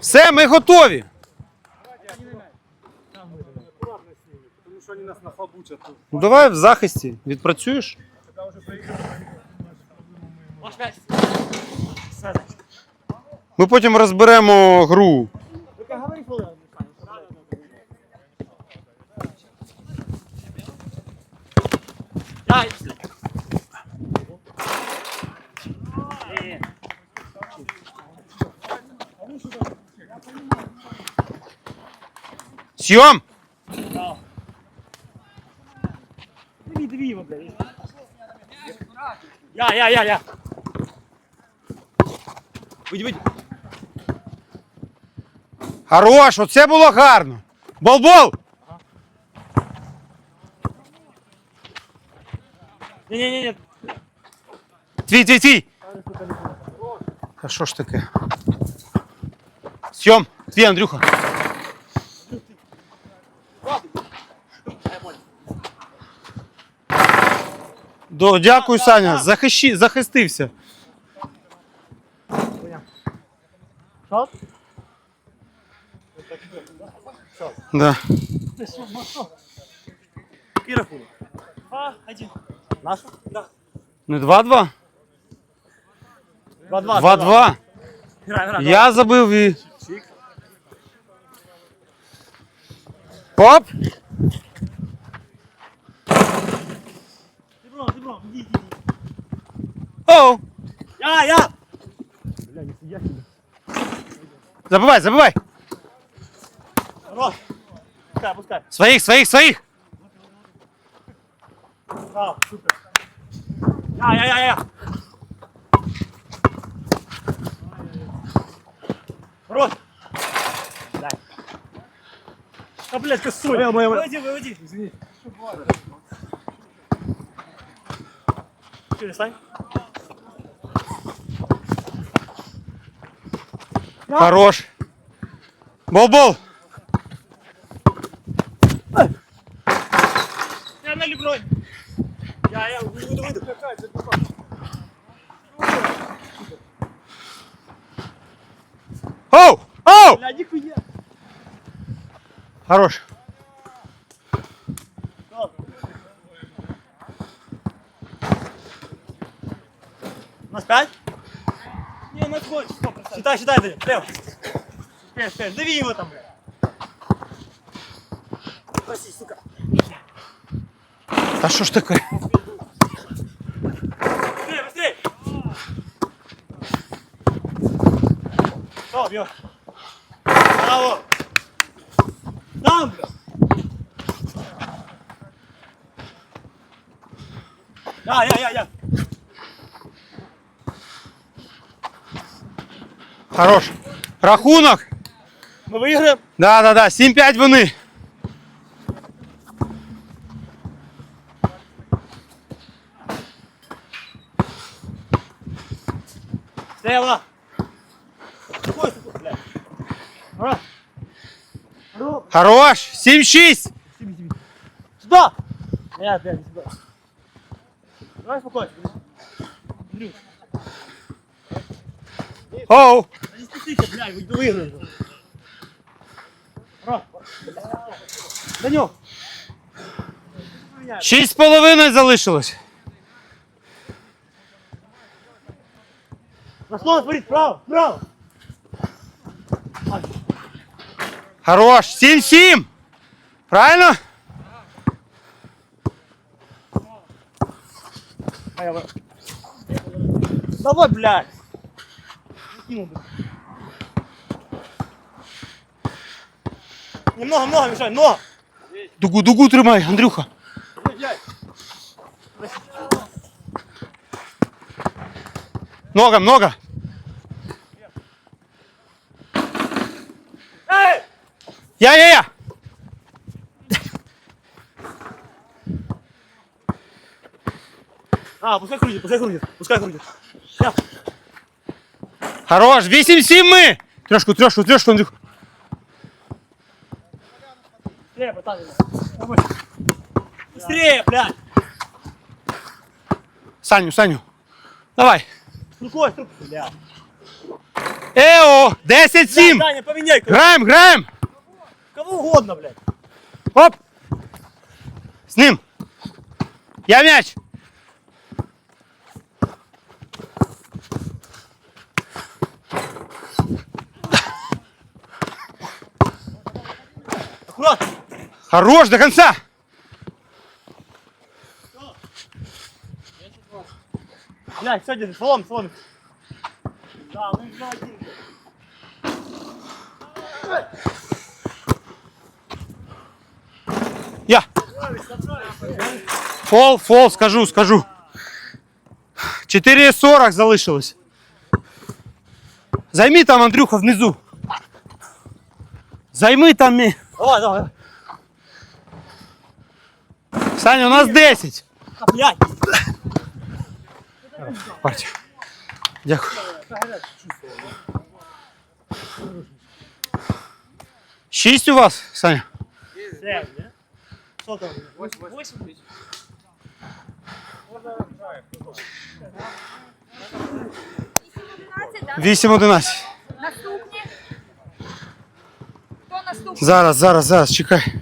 Все, ми готові. Ну, давай в захисті. Відпрацюєш. Ми потім розберемо гру. Съем! Дві, дві його, блядь. Я, я, я, я. Вийди, вийди. Хорош, оце було гарно. Бол-бол! Ні, ні, ні, ні. Твій, твій, твій! А що ж таке? Сьом, твій, Андрюха. До, дякую, Саня. Захищи, захистився. Шот? Да. Який рахунок? Два, один. Наш? Да. Не 2-2? Два-два. 2-2. Грай, грай. Я забив і. Оп! Дебро, дебро, иди, иди. Оу! Я, я! Забивай, забивай! Хорош. Пускай, пускай. Своїх, своїх, своїх! Браво, супер. Я, я, я, я. Хорош. Дай. А, блядь, косой. Выводи, выводи. Извини. Перестань. Хорош. Бол-бол! Я на любой. Я, я, выйду, выйду. Оу! Оу! Хорош. Нас пять? Не, у нас больше. Считай, считай, ты. Лев. Пять, пять. Дави его там. Проси, сука. Та що ж таке? Быстрее, быстрее. Все, бьет. Браво. Там, бля. Я, я, я, я. Хорош. Рахунок. Мы выиграем. Да, да, да. 7-5 вони. Слева. Хорош. 7-6. Сюда! Нет, блядь, не сюда. Давай спокойно. Андрюш, Оу. да не спешите, блядь, выиграете. Ура. Данек. Шість з половиною залишилось. Наслон, справа. Хорош. 7-7. Правильно? Давай, блядь. Кинул. Немного, много мешай, много. Дугу, дугу тримай, Андрюха. Много, много. Я, я, я. А, пускай крутит, пускай крутит, пускай крутит. Я. Хорош. 8-7 ми. Трешку, трешку, трешку, Андрюха. Быстрее, братан. Быстрее, блядь. Саню, Саню. Давай. Рукой, рукой. Бля. Ео! 10-7! Даня, поменяй кого, Граємо, граємо! кого угодно, блядь. Оп! З ним! Я м'яч! Хорош до конца! Блядь, все, держи, слом, слом. Да, ну два один. Я! Фол, фол, скажу, скажу. 4.40 залишилось. Займи там, Андрюха, внизу. Займи там. Давай, давай. Саня, у нас 10. А, блядь. Бачу. Дякую. Шість у вас, Саня? Все, блядь. Что там? Восемь. Вісім одинадцять. Наступні. Хто наступний? Зараз, зараз, зараз, чекай.